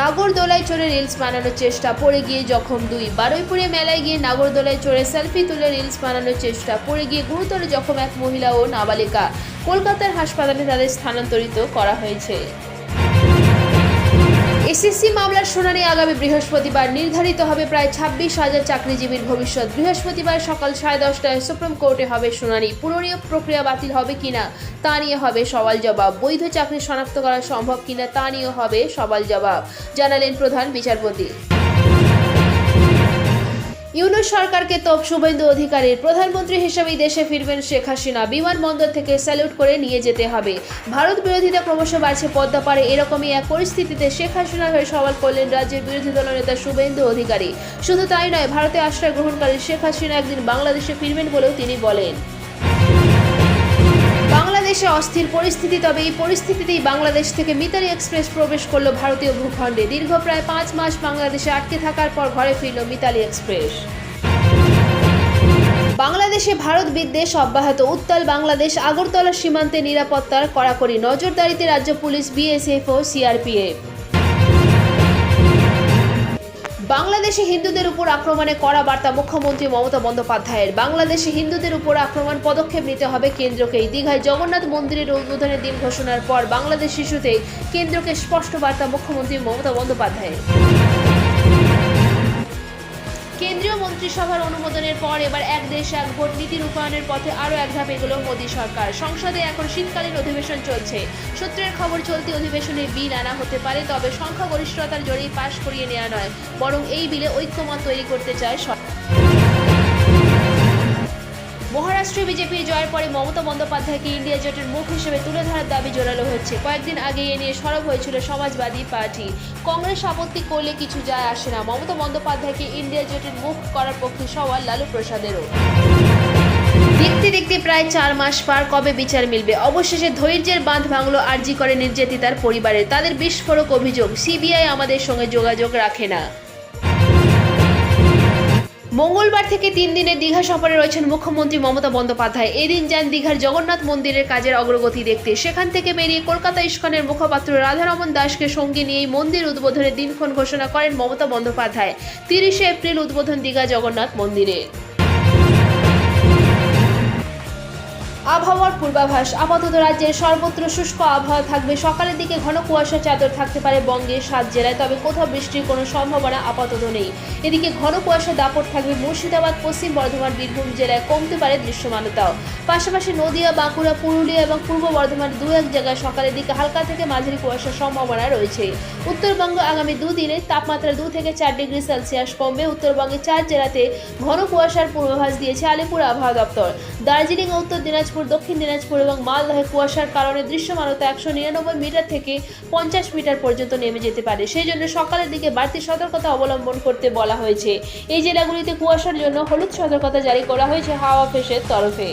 নাগরদোলায় চড়ে রিলস বানানোর চেষ্টা পড়ে গিয়ে জখম দুই। বারুইপুরে মেলায় গিয়ে নাগরদোলায় চড়ে সেলফি তুলে রিলস বানানোর চেষ্টা পড়ে গিয়ে গুরুতর জখম এক মহিলা ও নাবালিকা। কলকাতার হাসপাতালে তাদের স্থানান্তরিত করা হয়েছে। এসএসসি মামলার শুনানি আগামী বৃহস্পতিবার নির্ধারিত হবে। প্রায় ছাব্বিশ হাজার চাকরিজীবীর ভবিষ্যৎ। বৃহস্পতিবার সকাল সাড়ে দশটায় সুপ্রিম কোর্টে হবে শুনানি। পুনরীয় প্রক্রিয়া বাতিল হবে কিনা তা নিয়ে হবে সওয়াল জবাব। বৈধ চাকরি শনাক্ত করা সম্ভব কিনা তা নিয়ে হবে সওয়াল জবাব, জানালেন প্রধান বিচারপতি। ইউনুস সরকারকে তোপ শুভেন্দু অধিকারীর প্রধানমন্ত্রী হিসেবেই দেশে ফিরবেন শেখ হাসিনা। বিমানবন্দর থেকে স্যালুট করে নিয়ে যেতে হবে। ভারত বিরোধীরা ক্রমশ বাড়ছে পদ্মা পারে এরকমই এক পরিস্থিতিতে শেখ হাসিনার হয়ে সওয়াল করলেন রাজ্যের বিরোধী দলনেতা শুভেন্দু অধিকারী। শুধু তাই নয়, ভারতে আশ্রয় গ্রহণকারী শেখ হাসিনা একদিন বাংলাদেশে ফিরবেন বলেও তিনি বলেন। বাংলাদেশে অস্থির পরিস্থিতি, তবে এই পরিস্থিতিতেই বাংলাদেশ থেকে মিতালি এক্সপ্রেস প্রবেশ করল ভারতীয় ভূখণ্ডে। দীর্ঘ প্রায় পাঁচ মাস বাংলাদেশে আটকে থাকার পর ঘরে ফিরল মিতালি এক্সপ্রেস। বাংলাদেশে ভারত বিদ্বেষ অব্যাহত। উত্তাল বাংলাদেশ আগরতলা সীমান্তে নিরাপত্তার কড়াকড়ি নজরদারিতে রাজ্য পুলিশ, বিএসএফ ও সিআরপিএফ। বাংলাদেশে হিন্দুদের উপর আক্রমণে করা বার্তা মুখ্যমন্ত্রী মমতা বন্দ্যোপাধ্যায়ের। বাংলাদেশে হিন্দুদের উপর আক্রমণ পদক্ষেপ নিতে হবে কেন্দ্রকেই দীঘায় জগন্নাথ মন্দিরের উদ্বোধনের দিন ঘোষণার পর বাংলাদেশ শিশুতে কেন্দ্রকে স্পষ্ট বার্তা মুখ্যমন্ত্রী মমতা বন্দ্যোপাধ্যায়ের। কেন্দ্রীয় মন্ত্রিসভার অনুমোদনের পর এবার এক দেশ, এক ভোট নীতি রূপায়ণের পথে আরও এক ধাপ এগোলো মোদী সরকার। সংসদে এখন শীতকালীন অধিবেশন চলছে। সূত্রের খবর, চলতি অধিবেশনে বিল আনা হতে পারে, তবে সংখ্যাগরিষ্ঠতার জোরেই পাশ করিয়ে নেওয়া নয়, বরং এই বিলে ঐক্যমত তৈরি করতে চায় সরকার। মহারাষ্ট্রে বিজেপির জয়ের পরে মমতা বন্দ্যোপাধ্যায়কে ইন্ডিয়া জোটের মুখ হিসেবে তুলে ধরার দাবি জোরালো হচ্ছে। কয়েকদিন আগে এ নিয়ে সরব হয়েছিল সমাজবাদী পার্টি। কংগ্রেস আপত্তি করলে কিছু যায় আসে না। মমতা বন্দ্যোপাধ্যায়কে ইন্ডিয়া জোটের মুখ করার পক্ষে সওয়াল লালু প্রসাদেরও। দেখতে দেখতে প্রায় চার মাস পার কবে বিচার মিলবে? অবশেষে ধৈর্যের বাঁধ ভাঙলো আরজি করে নির্যাতিতার পরিবারের। তাদের বিস্ফোরক অভিযোগ। সিবিআই আমাদের সঙ্গে যোগাযোগ রাখে না। মঙ্গলবার থেকে তিন দিনের দীঘা সফরে রয়েছেন মুখ্যমন্ত্রী মমতা বন্দ্যোপাধ্যায়। এদিন যান দীঘার জগন্নাথ মন্দিরের কাজের অগ্রগতি দেখতে। সেখান থেকে বেরিয়ে কলকাতা ইস্কনের মুখপাত্র রাধারমন দাসকে সঙ্গে নিয়ে মন্দির উদ্বোধনের দিনক্ষণ ঘোষণা করেন মমতা বন্দ্যোপাধ্যায়। তিরিশে এপ্রিল উদ্বোধন দীঘা জগন্নাথ মন্দিরে। আবহাওয়ার পূর্বাভাস। আপাতত রাজ্যের সর্বত্র শুষ্ক আবহাওয়া থাকবে। সকালের দিকে ঘন কুয়াশা চাদর থাকতে পারে বঙ্গের সাত জেলায়, তবে কোথাও বৃষ্টির কোনো সম্ভাবনা আপাতত নেই। এদিকে ঘন কুয়াশা দাপট থাকবে মুর্শিদাবাদ, পশ্চিম বর্ধমান, বীরভূম জেলায়। কমতে পারে দৃশ্যমানতাও। পাশাপাশি নদিয়া, বাঁকুড়া, পুরুলিয়া এবং পূর্ব বর্ধমান দু এক জায়গায় সকালের দিকে হালকা থেকে মাঝারি কুয়াশার সম্ভাবনা রয়েছে। উত্তরবঙ্গ আগামী দুদিনে তাপমাত্রা দু থেকে চার ডিগ্রি সেলসিয়াস কমবে। উত্তরবঙ্গে চার জেলাতে ঘন কুয়াশার পূর্বাভাস দিয়েছে আলিপুর আবহাওয়া দপ্তর। দার্জিলিং ও উত্তর দিনাজপুর, দক্ষিণ দিনাজপুর এবং মালদহে কুয়াশার কারণে দৃশ্যমানতা একশো নিরানব্বই মিটার থেকে পঞ্চাশ মিটার পর্যন্ত নেমে যেতে পারে। সেই জন্য সকালের দিকে বাড়তি সতর্কতা অবলম্বন করতে বলা হয়েছে। এই জেলাগুলিতে কুয়াশার জন্য হলুদ সতর্কতা জারি করা হয়েছে হাওয়া ফেসের তরফে।